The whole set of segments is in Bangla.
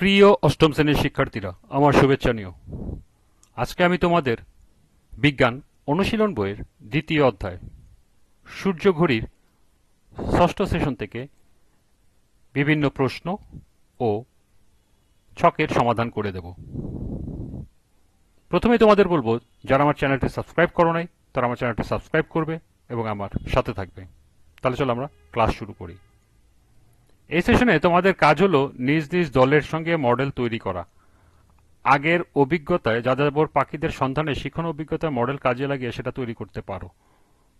প্রিয় অষ্টম শ্রেণির শিক্ষার্থীরা, আমার শুভেচ্ছা নিও। আজকে আমি তোমাদের বিজ্ঞান অনুশীলন বইয়ের দ্বিতীয় অধ্যায় সূর্য ঘড়ির ষষ্ঠ সেশন থেকে বিভিন্ন প্রশ্ন ও ছকের সমাধান করে দেব। প্রথমে তোমাদের বলব, যারা আমার চ্যানেলটি সাবস্ক্রাইব করো নাই, তারা আমার চ্যানেলটি সাবস্ক্রাইব করবে এবং আমার সাথে থাকবে। তাহলে চলো আমরা ক্লাস শুরু করি। এই সেশনে তোমাদের কাজ হলো নিজ নিজ দলের সঙ্গে মডেল তৈরি করা। আগের অভিজ্ঞতায় যাযাবর পাখিদের সন্ধানে শিক্ষণ অভিজ্ঞতায় মডেল কাজে লাগিয়ে সেটা তৈরি করতে পারো।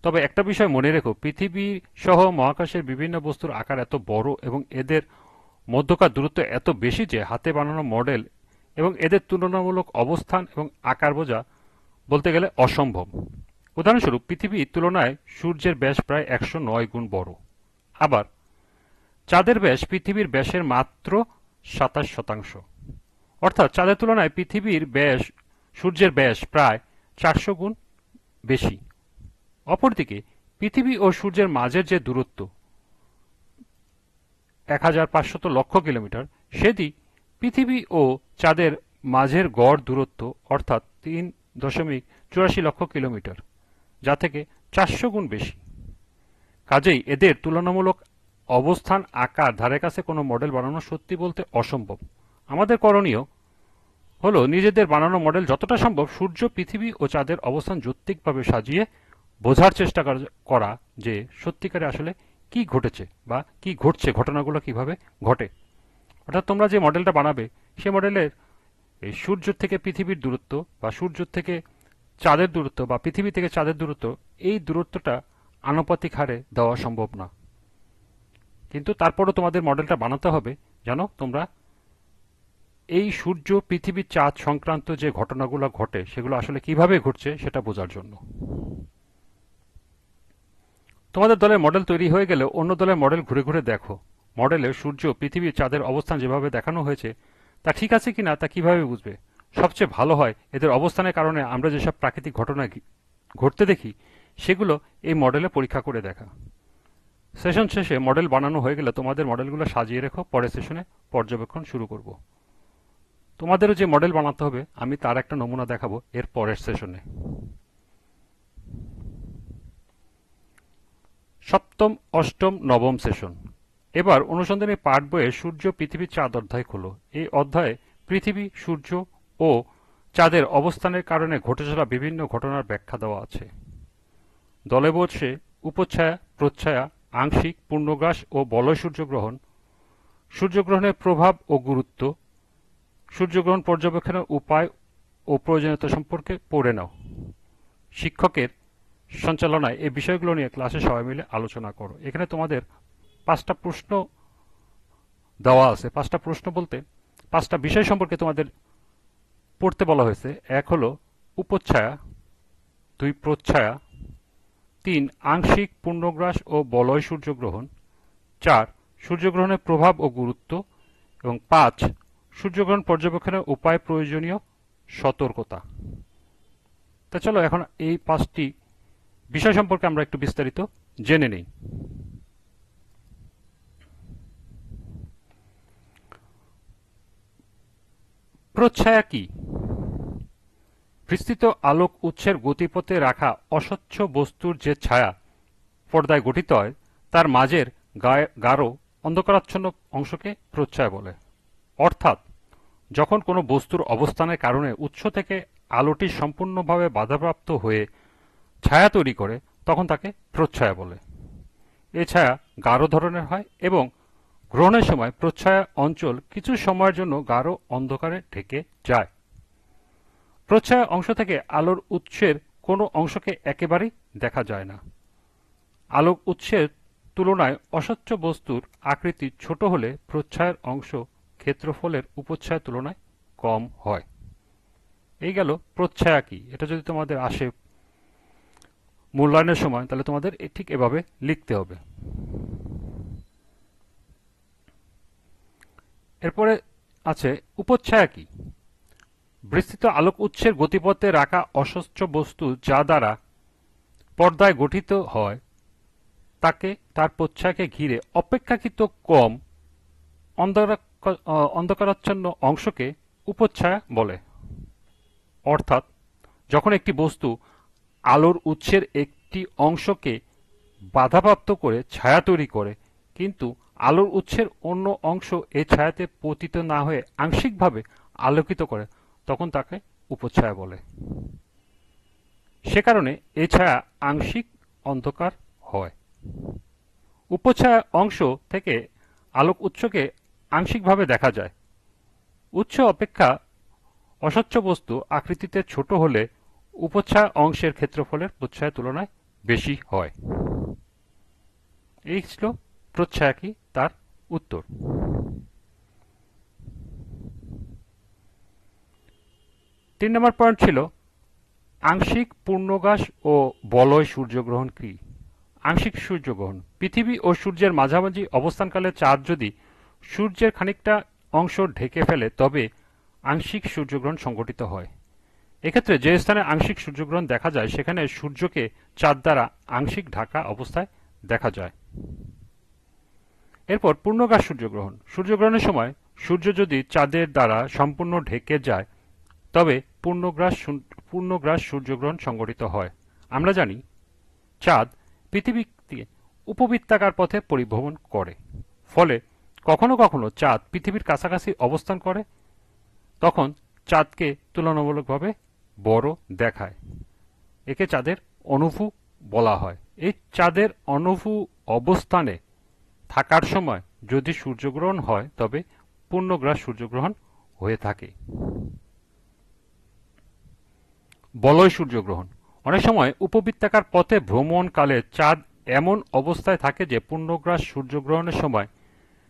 তবে একটা বিষয় মনে রেখো, পৃথিবী সহ মহাকাশের বিভিন্ন বস্তুর আকার এত বড় এবং এদের মধ্যকার দূরত্ব এত বেশি যে হাতে বানানো মডেল এবং এদের তুলনামূলক অবস্থান এবং আকার বোঝা বলতে গেলে অসম্ভব। উদাহরণস্বরূপ পৃথিবীর তুলনায় সূর্যের ব্যাস প্রায় একশো নয় গুণ বড়। আবার চাঁদের ব্যাস পৃথিবীর ব্যাসের মাত্র সাতাশ শতাংশ। অর্থাৎ চাঁদের তুলনায় পৃথিবীর ব্যাস, সূর্যের ব্যাস প্রায় চারশো গুণ বেশি। অপরদিকে, পৃথিবী ও সূর্যের মাঝের যে দূরত্ব, এক হাজার পাঁচশত লক্ষ কিলোমিটার, সেটি পৃথিবী ও চাঁদের মাঝের গড় দূরত্ব, অর্থাৎ তিন দশমিক চুরাশি লক্ষ কিলোমিটার, যা থেকে চারশো গুণ বেশি। কাজেই এদের তুলনামূলক অবস্থান, আকার ধারে কাছে কোনো মডেল বানানো সত্যি বলতে অসম্ভব। আমাদের করণীয় হলো নিজেদের বানানো মডেল যতটা সম্ভব সূর্য, পৃথিবী ও চাঁদের অবস্থান যৌক্তিকভাবে সাজিয়ে বোঝার চেষ্টা করা- যে সত্যিকারে আসলে কি ঘটেছে বা কি ঘটছে, ঘটনাগুলো কীভাবে ঘটে। অর্থাৎ তোমরা যে মডেলটা বানাবে, সে মডেলের এই সূর্য থেকে পৃথিবীর দূরত্ব বা সূর্য থেকে চাঁদের দূরত্ব বা পৃথিবী থেকে চাঁদের দূরত্ব, এই দূরত্বটা আনুপাতিক হারে দেওয়া সম্ভব না। কিন্তু তারপরও তোমাদের মডেলটা বানাতে হবে। জানো, তোমরা এই সূর্য, পৃথিবীর চাঁদ সংক্রান্ত যে ঘটনাগুলো ঘটে, সেগুলো আসলে কীভাবে ঘটছে সেটা বোঝার জন্য। তোমাদের দলের মডেল তৈরি হয়ে গেলে অন্য দলের মডেল ঘুরে ঘুরে দেখো। মডেলে সূর্য, পৃথিবীর চাঁদের অবস্থান যেভাবে দেখানো হয়েছে, তা ঠিক আছে কিনা তা কীভাবে বুঝবে? সবচেয়ে ভালো হয় এদের অবস্থানের কারণে আমরা যেসব প্রাকৃতিক ঘটনা ঘটতে দেখি, সেগুলো এই মডেলে পরীক্ষা করে দেখা। সেশন শেষে মডেল বানানো হয়ে গেলে তোমাদের মডেলগুলো সাজিয়ে রেখো, পরের সেশনে পর্যবেক্ষণ শুরু করব। তোমাদেরও যে মডেল বানাতে হবে, আমি তার একটা নমুনা দেখাবো এর পরের সেশনে। সপ্তম, অষ্টম, নবম সেশন। এবার অনুসন্ধানী পাঠ বইয়ে সূর্য পৃথিবীর চাঁদ অধ্যায় খোলো। এই অধ্যায়ে পৃথিবী, সূর্য ও চাঁদের অবস্থানের কারণে ঘটে চলা বিভিন্ন ঘটনার ব্যাখ্যা দেওয়া আছে। দলে বসে উপচ্ছায়া, প্রচ্ছায়া আংশিক পূর্ণগ্রাস ও বলয় সূর্যগ্রহণ, সূর্যগ্রহণের প্রভাব ও গুরুত্ব, সূর্যগ্রহণ পর্যবেক্ষণের উপায় ও প্রয়োজনীয়তা সম্পর্কে পড়ে নাও। শিক্ষকের সঞ্চালনায় এই বিষয়গুলো নিয়ে ক্লাসে সবাই মিলে আলোচনা করো। এখানে তোমাদের পাঁচটা প্রশ্ন দেওয়া আছে। পাঁচটা প্রশ্ন বলতে পাঁচটা বিষয় সম্পর্কে তোমাদের পড়তে বলা হয়েছে। এক হলো, উপচ্ছায়া, দুই প্রচ্ছায়া তিন, আংশিক পূর্ণগ্রাস ও বলয় সূর্যগ্রহণ। চার, সূর্যগ্রহণের প্রভাব ও গুরুত্ব। এবং পাঁচ, সূর্যগ্রহণ পর্যবেক্ষণের উপায় প্রয়োজনীয় সতর্কতা। তা চলো এখন এই পাঁচটি বিষয় সম্পর্কে আমরা একটু বিস্তারিত জেনে নেই। প্রচ্ছায়া কি? বিস্তৃত আলোক উৎসের গতিপথে রাখা অস্বচ্ছ বস্তুর যে ছায়া পর্দায় গঠিত হয়, তার মাঝের গায়ে- গাঢ় অন্ধকারাচ্ছন্ন অংশকে প্রচ্ছায়া বলে। অর্থাৎ, যখন কোনো বস্তুর অবস্থানের কারণে উৎস থেকে আলোটি সম্পূর্ণভাবে বাধাপ্রাপ্ত হয়ে ছায়া তৈরি করে, তখন তাকে প্রচ্ছায়া বলে। এ ছায়া গাঢ় ধরনের হয় এবং গ্রহণের সময় প্রচ্ছায়া অঞ্চল কিছু সময়ের জন্য গাঢ় অন্ধকারে ঢেকে যায়। প্রচ্ছায়া অংশ থেকে আলোর উৎসের কোনো অংশকে একেবারেই দেখা যায় না। আলোক উৎসের তুলনায় অস্বচ্ছ বস্তুর আকৃতি ছোট হলে প্রচ্ছায়ের অংশ ক্ষেত্রফলের উপচ্ছায়ার তুলনায় কম হয়। এই গেল প্রচ্ছায়া কি? এটা যদি তোমাদের আসে মূল্যায়নের সময়, তাহলে তোমাদের ঠিক এভাবে লিখতে হবে। এরপরে আছে উপচ্ছায়া কি? বিস্তৃত আলোক উৎসের গতিপথে রাখা অস্বচ্ছ বস্তু যা দ্বারা পর্দায় গঠিত হয়, তাকে, তার প্রচ্ছায়াকে ঘিরে অপেক্ষাকৃত কম অন্ধকারাচ্ছন্ন অংশকে উপচ্ছায়া বলে। অর্থাৎ, যখন একটি বস্তু আলোর উৎসের একটি অংশকে বাধাপ্রাপ্ত করে ছায়া তৈরি করে, কিন্তু আলোর উৎসের অন্য অংশ এই ছায়াতে পতিত না হয়ে আংশিকভাবে আলোকিত করে তখন তাকে উপচ্ছায়া বলে। সে কারণে এ ছায়া আংশিক অন্ধকার হয়। উপচ্ছায়া অংশ থেকে আলোক উৎসকে আংশিকভাবে দেখা যায়। উৎস অপেক্ষা অস্বচ্ছ বস্তু আকৃতিতে ছোট হলে উপচ্ছায়া অংশের ক্ষেত্রফলের প্রচ্ছায়া তুলনায় বেশি হয়। এই ছিল প্রচ্ছায়া কি তার উত্তর। তিন নম্বর পয়েন্ট ছিল, আংশিক পূর্ণগ্রাস ও বলয় সূর্যগ্রহণ কি? আংশিক সূর্যগ্রহণ। পৃথিবী ও সূর্যের মাঝামাঝি অবস্থানকালে চাঁদ যদি সূর্যের খানিকটা অংশ ঢেকে ফেলে, তবে আংশিক সূর্যগ্রহণ সংঘটিত হয়। এক্ষেত্রে যে স্থানে আংশিক সূর্যগ্রহণ দেখা যায়, সেখানে সূর্যকে চাঁদ দ্বারা আংশিক ঢাকা অবস্থায় দেখা যায়। এরপর পূর্ণগ্রাস সূর্যগ্রহণ। সূর্যগ্রহণের সময় সূর্য যদি চাঁদের দ্বারা সম্পূর্ণ ঢেকে যায় তবে পূর্ণগ্রাস পূর্ণগ্রাস সূর্যগ্রহণ সংঘটিত হয়। আমরা জানি, চাঁদ পৃথিবী থেকে উপবৃত্তাকার পথে পরিভ্রমণ করে। ফলে কখনো কখনো চাঁদ পৃথিবীর কাছাকাছি অবস্থান করে, তখন চাঁদকে তুলনামূলকভাবে বড় দেখায়। একে চাঁদের অনুভু বলা হয়। এই চাঁদের অনুভু অবস্থানে থাকার সময় যদি সূর্যগ্রহণ হয়, তবে পূর্ণগ্রাস সূর্যগ্রহণ হয়ে থাকে। বলয় সূর্যগ্রহণ। অনেক সময় উপবৃত্তাকার পথে ভ্রমণকালে চাঁদ এমন অবস্থায় থাকে যে পূর্ণগ্রাস সূর্যগ্রহণের সময়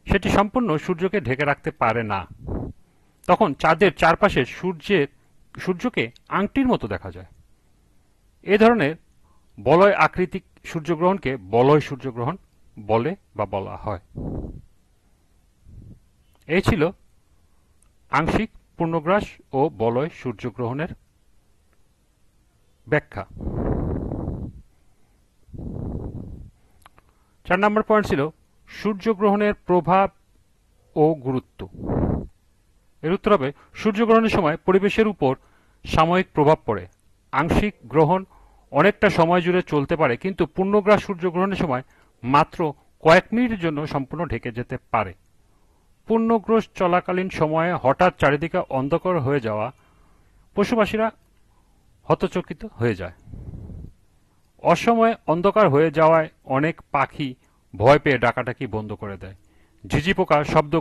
সেটি সম্পূর্ণ সূর্যকে ঢেকে রাখতে পারে না। তখন চাঁদের চারপাশে সূর্যের সূর্যকে আংটির মতো দেখা যায়। এ ধরনের বলয় আকৃতিক সূর্যগ্রহণকে বলয় সূর্যগ্রহণ বলে বা বলা হয়। এই ছিল আংশিক পূর্ণগ্রাস ও বলয় সূর্যগ্রহণের ব্যাখ্যা। চার নম্বর পয়েন্ট ছিল সূর্যগ্রহণের প্রভাব ও গুরুত্ব। এর উত্তর হবে, সূর্যগ্রহণের সময় পরিবেশের উপর সাময়িক প্রভাব পড়ে। আংশিক গ্রহণ অনেকটা সময় জুড়ে চলতে পারে, কিন্তু পূর্ণগ্রাস সূর্যগ্রহণের সময় মাত্র কয়েক মিনিটের জন্য সম্পূর্ণ ঢেকে যেতে পারে। পূর্ণগ্রস চলাকালীন সময়ে হঠাৎ চারিদিকে অন্ধকার হয়ে যাওয়া পশুপাশিরা হতচকিত হয়ে যায়। অসময়ে অন্ধকার হয়ে যাওয়ায় অনেক পাখি ভয় পেয়ে ডাকাডাকি বন্ধ করে দেয়। ঝিঝি পোকা শব্দ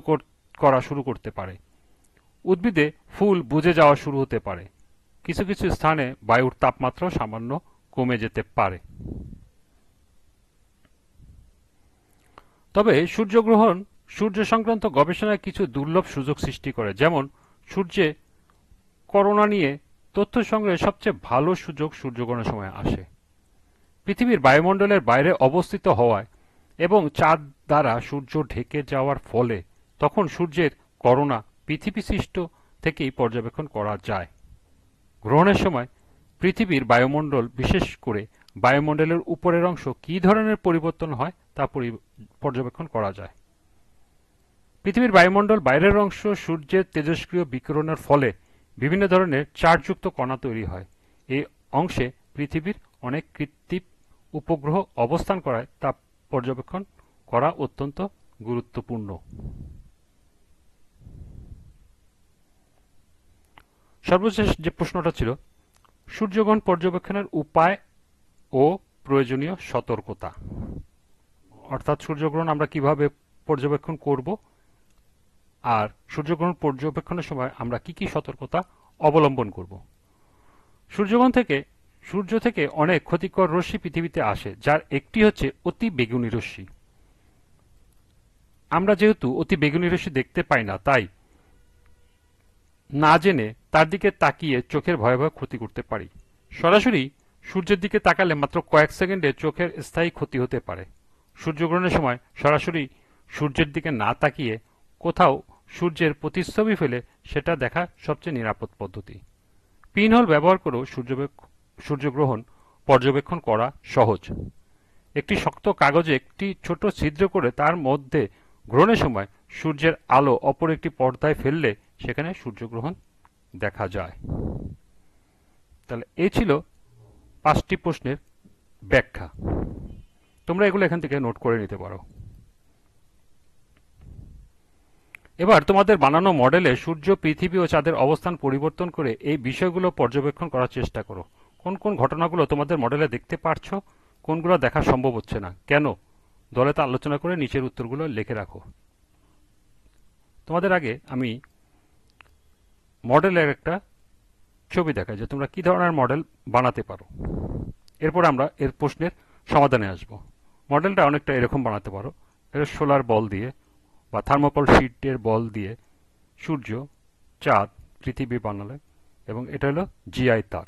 করা শুরু করতে পারে। উদ্ভিদে ফুল বুঝে যাওয়া শুরু হতে পারে। কিছু কিছু স্থানে বায়ুর তাপমাত্রা সামান্য কমে যেতে পারে। তবে সূর্যগ্রহণ সূর্য সংক্রান্ত গবেষণায় কিছু দুর্লভ সুযোগ সৃষ্টি করে। যেমন সূর্যে করোনা নিয়ে তথ্য সংগ্রহের সবচেয়ে ভালো সুযোগ সূর্যগ্রহণের সময় আসে। পৃথিবীর বায়ুমণ্ডলের বাইরে অবস্থিত হওয়ায় এবং চাঁদ দ্বারা সূর্য ঢেকে যাওয়ার ফলে তখন সূর্যের করোনা পৃথিবী সৃষ্ট থেকেই পর্যবেক্ষণ করা যায়। গ্রহণের সময় পৃথিবীর বায়ুমণ্ডল, বিশেষ করে বায়ুমণ্ডলের উপরের অংশ কী ধরনের পরিবর্তন হয় তা পর্যবেক্ষণ করা যায়। পৃথিবীর বায়ুমণ্ডল বাইরের অংশ সূর্যের তেজস্ক্রিয় বিকিরণের ফলে বিভিন্ন ধরনের চার্জযুক্ত কণা তৈরি হয়। এই অংশে পৃথিবীর অনেক কৃত্রিম উপগ্রহ অবস্থান করায় তা পর্যবেক্ষণ করা অত্যন্ত গুরুত্বপূর্ণ। সর্বশেষ যে প্রশ্নটা ছিল সূর্যগ্রহণ পর্যবেক্ষণের উপায় ও প্রয়োজনীয় সতর্কতা। অর্থাৎ সূর্যগ্রহণ আমরা কীভাবে পর্যবেক্ষণ করব আর সূর্যগ্রহণ পর্যবেক্ষণের সময় আমরা কি কি সতর্কতা অবলম্বন করব। সূর্যগ্রহণ থেকে, সূর্য থেকে অনেক ক্ষতিকর রশ্মি পৃথিবীতে আসে, যার একটি হচ্ছে অতি বেগুনি রশ্মি। আমরা যেহেতু অতি বেগুনি রশ্মি দেখতে পাই না, তাই না জেনে তার দিকে তাকিয়ে চোখের ভয়াবহ ক্ষতি করতে পারি। সরাসরি সূর্যের দিকে তাকালে মাত্র কয়েক সেকেন্ডে চোখের স্থায়ী ক্ষতি হতে পারে। সূর্যগ্রহণের সময় সরাসরি সূর্যের দিকে না তাকিয়ে কোথাও সূর্যের প্রতিচ্ছবি ফেলে সেটা দেখা সবচেয়ে নিরাপদ পদ্ধতি। পিনহোল ব্যবহার করেও সূর্যগ্রহণ পর্যবেক্ষণ করা সহজ। একটি শক্ত কাগজে একটি ছোট ছিদ্র করে তার মধ্যে গ্রহণের সময় সূর্যের আলো অপর একটি পর্দায় ফেললে সেখানে সূর্যগ্রহণ দেখা যায়। তাহলে এই ছিল পাঁচটি প্রশ্নের ব্যাখ্যা। তোমরা এগুলো এখান থেকে নোট করে নিতে পারো। এবার তোমাদের বানানো মডেলে সূর্য, পৃথিবী ও চাঁদের অবস্থান পরিবর্তন করে এই বিষয়গুলো পর্যবেক্ষণ করার চেষ্টা করো। কোন কোন ঘটনাগুলো তোমাদের মডেলে দেখতে পারছ, কোনগুলো দেখা সম্ভব হচ্ছে না, কেন? দলে তা আলোচনা করে নিচের উত্তরগুলো লিখে রাখো। তোমাদের আগে আমি মডেলের একটা ছবি দেখাই, যে তোমরা কি ধরনের মডেল বানাতে পারো। এরপর আমরা এর প্রশ্নের সমাধানে আসব। মডেলটা অনেকটা এরকম বানাতে পারো। এটা সোলার বল দিয়ে বা থার্মোকল শিটের বল দিয়ে সূর্য, চাঁদ, পৃথিবী বানালে এবং এটা হলো জিআই তার।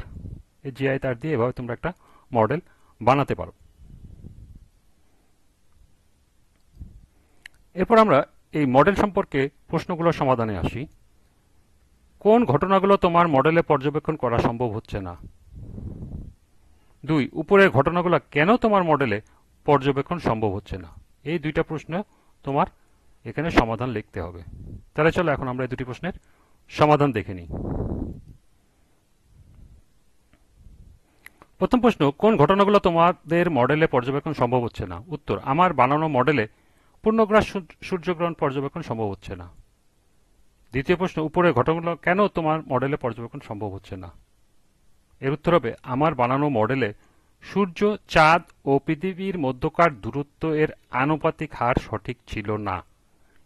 এই জিআই তার দিয়ে এভাবে তোমরা একটা মডেল বানাতে পারো। এরপর আমরা এই মডেল সম্পর্কে প্রশ্নগুলোর সমাধানে আসি। কোন ঘটনাগুলো তোমার মডেলে পর্যবেক্ষণ করা সম্ভব হচ্ছে না? দুই, উপরের ঘটনাগুলো কেন তোমার মডেলে পর্যবেক্ষণ সম্ভব হচ্ছে না? এই দুইটা প্রশ্ন তোমার এখানে সমাধান লিখতে হবে। তাহলে চলো এখন আমরা এই দুটি প্রশ্নের সমাধান দেখে নিই। প্রথম প্রশ্ন, কোন ঘটনাগুলো তোমাদের মডেলে পর্যবেক্ষণ সম্ভব হচ্ছে না? উত্তর, আমার বানানো মডেলে পূর্ণগ্রাস সূর্যগ্রহণ পর্যবেক্ষণ সম্ভব হচ্ছে না। দ্বিতীয় প্রশ্ন উপরের ঘটনাগুলো কেন তোমার মডেলে পর্যবেক্ষণ সম্ভব হচ্ছে না? এর উত্তর হবে, আমার বানানো মডেলে সূর্য, চাঁদ ও পৃথিবীর মধ্যকার দূরত্ব এর আনুপাতিক হার সঠিক ছিল না।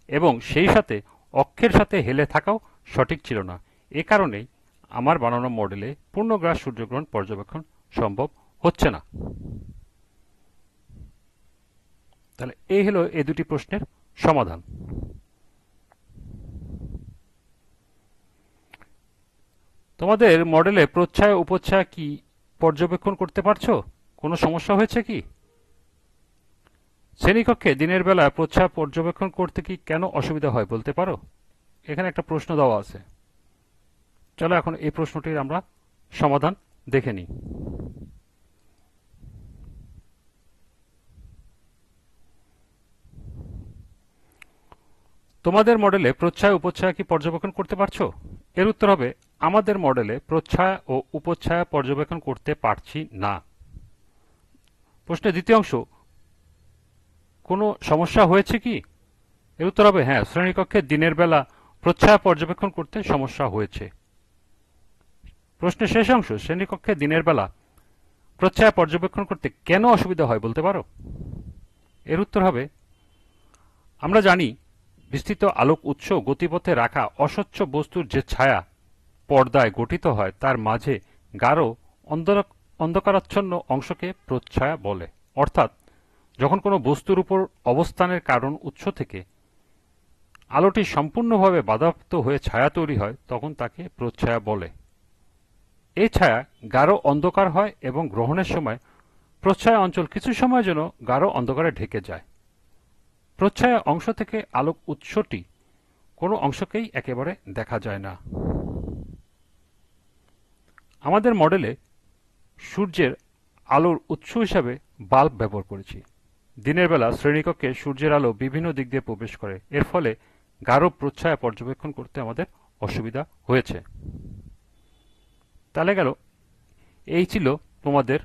এবং সেই সাথে অক্ষের সাথে হেলে থাকাও সঠিক ছিল না। এ কারণেই আমার বানানো মডেলে পূর্ণগ্রাস সূর্যগ্রহণ পর্যবেক্ষণ সম্ভব হচ্ছে না। তাহলে এই হলো এ দুটি প্রশ্নের সমাধান। তোমাদের মডেলে প্রচ্ছায়া, উপচ্ছায়া কি পর্যবেক্ষণ করতে পারছ? কোনো সমস্যা হয়েছে কি? শ্রেণীকক্ষে দিনের বেলা প্রচ্ছায়া পর্যবেক্ষণ করতে কি কেন অসুবিধা হয় বলতে পারো? এখানে একটা প্রশ্ন দেওয়া আছে। চলো এখন এই প্রশ্নটির আমরা সমাধান দেখে নিই। তোমাদের মডেলে প্রচ্ছায়া উপচ্ছায়া কি পর্যবেক্ষণ করতে পারছ? এর উত্তর হবে, আমাদের মডেলে প্রচ্ছায়া ও উপচ্ছায়া পর্যবেক্ষণ করতে পারছি না। প্রশ্নের দ্বিতীয় অংশ কোনো সমস্যা হয়েছে কি? এর উত্তর হবে হ্যাঁ শ্রেণীকক্ষে দিনের বেলা প্রচ্ছায়া পর্যবেক্ষণ করতে সমস্যা হয়েছে। প্রশ্নের শেষ অংশ, শ্রেণীকক্ষে দিনের বেলা প্রচ্ছায়া পর্যবেক্ষণ করতে কেন অসুবিধা হয় বলতে পারো? এর উত্তর হবে, আমরা জানি বিস্তৃত আলোক উৎস গতিপথে রাখা অস্বচ্ছ বস্তুর যে ছায়া পর্দায় গঠিত হয়, তার মাঝে গাঢ় অন্ধকারাচ্ছন্ন অংশকে প্রচ্ছায়া বলে। অর্থাৎ যখন কোনো বস্তুর উপর অবস্থানের কারণ উৎস থেকে আলোটি সম্পূর্ণভাবে বাধাপ্রাপ্ত হয়ে ছায়া তৈরি হয়, তখন তাকে প্রচ্ছায়া বলে। এই ছায়া গাঢ় অন্ধকার হয় এবং গ্রহণের সময় প্রচ্ছায়া অঞ্চল কিছু সময়ের জন্য গাঢ় অন্ধকারে ঢেকে যায়। প্রচ্ছায়া অংশ থেকে আলোক উৎসটি কোনো অংশকেই একেবারে দেখা যায় না। আমাদের মডেলে সূর্যের আলোর উৎস হিসাবে বাল্ব ব্যবহার করেছি। দিনের বেলা শ্রেণীকক্ষে সূর্যের আলো বিভিন্ন দিক দিয়ে প্রবেশ করে। এর ফলে গাঢ় প্রচ্ছায়া পর্যবেক্ষণ করতে আমাদের অসুবিধা হয়েছে। তাহলে গেল, এই ছিল তোমাদের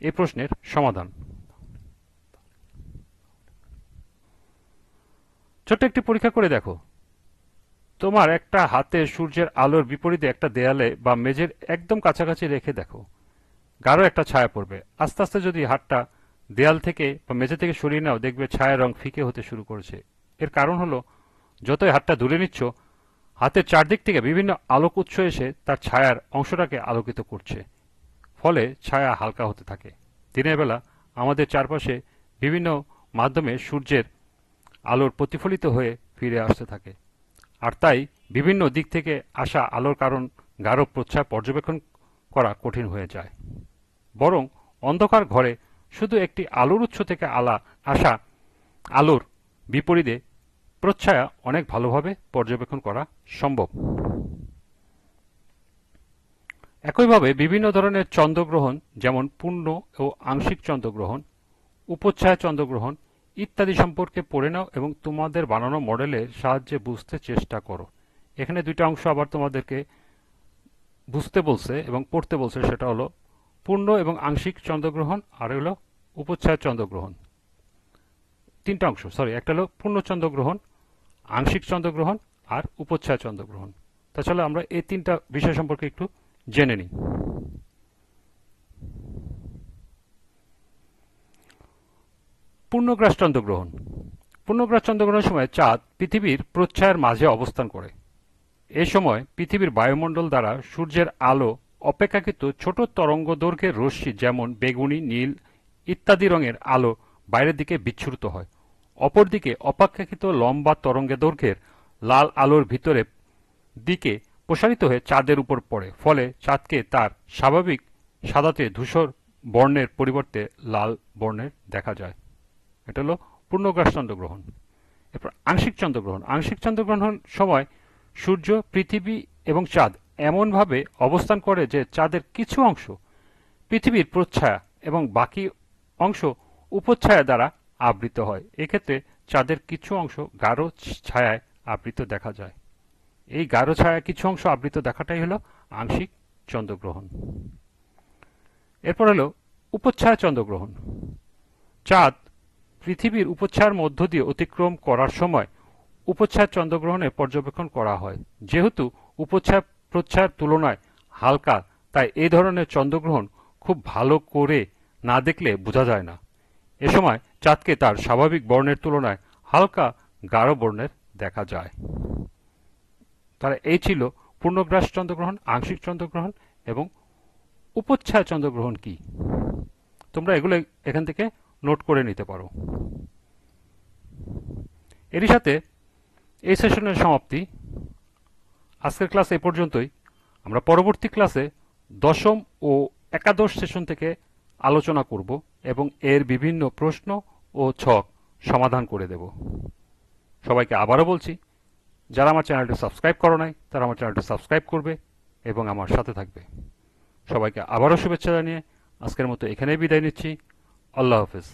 এই প্রশ্নের সমাধান। ছোট্ট একটি পরীক্ষা করে দেখো। তোমার একটা হাতে সূর্যের আলোর বিপরীতে একটা দেয়ালে বা মেঝের একদম কাছাকাছি রেখে দেখো। গাঢ় একটা ছায়া পড়বে। আস্তে আস্তে যদি হাতটা দেয়াল থেকে বা মেঝে থেকে সরিয়ে নাও, দেখবে ছায়ার রং ফিকে হতে শুরু করেছে। এর কারণ হলো, যতই হাতটা দূরে নিচ্ছ, হাতের চারদিক থেকে বিভিন্ন আলোক উৎস এসে তার ছায়ার অংশটাকে আলোকিত করছে। ফলে ছায়া হালকা হতে থাকে। দিনের বেলা আমাদের চারপাশে বিভিন্ন মাধ্যমে সূর্যের আলোর প্রতিফলিত হয়ে ফিরে আসতে থাকে। আর তাই বিভিন্ন দিক থেকে আসা আলোর কারণ গাঢ় প্রচ্ছায় পর্যবেক্ষণ করা কঠিন হয়ে যায়। বরং অন্ধকার ঘরে শুধু একটি আলোর উৎস থেকে আলা আসা, আলোর বিপরীতে প্রচ্ছায়া অনেক ভালোভাবে পর্যবেক্ষণ করা সম্ভব। একইভাবে বিভিন্ন ধরনের চন্দ্রগ্রহণ, যেমন পূর্ণ ও আংশিক চন্দ্রগ্রহণ, উপচ্ছায়া চন্দ্রগ্রহণ ইত্যাদি সম্পর্কে পড়ে নাও এবং তোমাদের বানানো মডেলের সাহায্যে বুঝতে চেষ্টা করো। এখানে দুইটা অংশ আবার তোমাদেরকে বুঝতে বলছে এবং পড়তে বলছে, সেটা হলো পূর্ণ এবং আংশিক চন্দ্রগ্রহণ, আর হলো উপচ্ছায় চন্দ্রগ্রহণ। তিনটা অংশ সরি একটা হলো পূর্ণ চন্দ্রগ্রহণ, আংশিক চন্দ্রগ্রহণ, আর উপচ্ছায় চন্দ্রগ্রহণ। তাছাড়া আমরা এই তিনটা বিষয় সম্পর্কে একটু জেনে নিই। পূর্ণগ্রাস চন্দ্রগ্রহণ। পূর্ণগ্রাস চন্দ্রগ্রহণের সময় চাঁদ পৃথিবীর প্রচ্ছায়ার মাঝে অবস্থান করে। এ সময় পৃথিবীর বায়ুমণ্ডল দ্বারা সূর্যের আলো অপেক্ষাকৃত ছোট তরঙ্গ দৈর্ঘ্যের রশ্মি যেমন বেগুনি, নীল ইত্যাদি রঙের আলো বাইরের দিকে বিচ্ছুরিত হয়। অপরদিকে অপেক্ষাকৃত লম্বা তরঙ্গে দৈর্ঘ্যের লাল আলোর ভিতরে দিকে প্রসারিত হয়ে চাঁদের উপর পড়ে। ফলে চাঁদকে তার স্বাভাবিক সাদাতে ধূসর বর্ণের পরিবর্তে লাল বর্ণের দেখা যায়। এটা হলো পূর্ণগ্রাস চন্দ্রগ্রহণ। এরপর আংশিক চন্দ্রগ্রহণ। আংশিক চন্দ্রগ্রহণ সময় সূর্য, পৃথিবী এবং চাঁদ এমনভাবে অবস্থান করে যে চাঁদের কিছু অংশ পৃথিবীর প্রচ্ছায়া এবং বাকি অংশ উপচ্ছায়া দ্বারা আবৃত হয়। এক্ষেত্রে চাঁদের কিছু অংশ গাঢ় ছায়ায় আবৃত দেখা যায়। এই গাঢ় ছায়া কিছু অংশ আবৃত দেখাটাই হলো আংশিক চন্দ্রগ্রহণ। এরপর হলো উপচ্ছায়া চন্দ্রগ্রহণ। চাঁদ পৃথিবীর উপচ্ছায়ার মধ্য দিয়ে অতিক্রম করার সময় উপচ্ছায়া চন্দ্রগ্রহণের পর্যবেক্ষণ করা হয়। যেহেতু উপচ্ছায়া প্রচ্ছায়ার তুলনায় হালকা, তাই এই ধরনের চন্দ্রগ্রহণ খুব ভালো করে না দেখলে বোঝা যায় না। এ সময় চাঁদকে তার স্বাভাবিক বর্ণের তুলনায় হালকা গাঢ় বর্ণের দেখা যায়। তাহলে এই ছিল পূর্ণগ্রাস চন্দ্রগ্রহণ, আংশিক চন্দ্রগ্রহণ এবং উপচ্ছায় চন্দ্রগ্রহণ কি? তোমরা এগুলো এখান থেকে নোট করে নিতে পারো। এরই সাথে এই সেশনের সমাপ্তি। আজকের ক্লাস এ পর্যন্তই। আমরা পরবর্তী ক্লাসে দশম ও একাদশ সেশন থেকে আলোচনা করব এবং এর বিভিন্ন প্রশ্ন ও ছক সমাধান করে দেব। সবাইকে আবারও বলছি, যারা আমার চ্যানেলটি সাবস্ক্রাইব করো নাই, তারা আমার চ্যানেলটি সাবস্ক্রাইব করবে এবং আমার সাথে থাকবে। সবাইকে আবারও শুভেচ্ছা জানিয়ে আজকের মতো এখানেই বিদায় নিচ্ছি। আল্লাহ হাফেজ।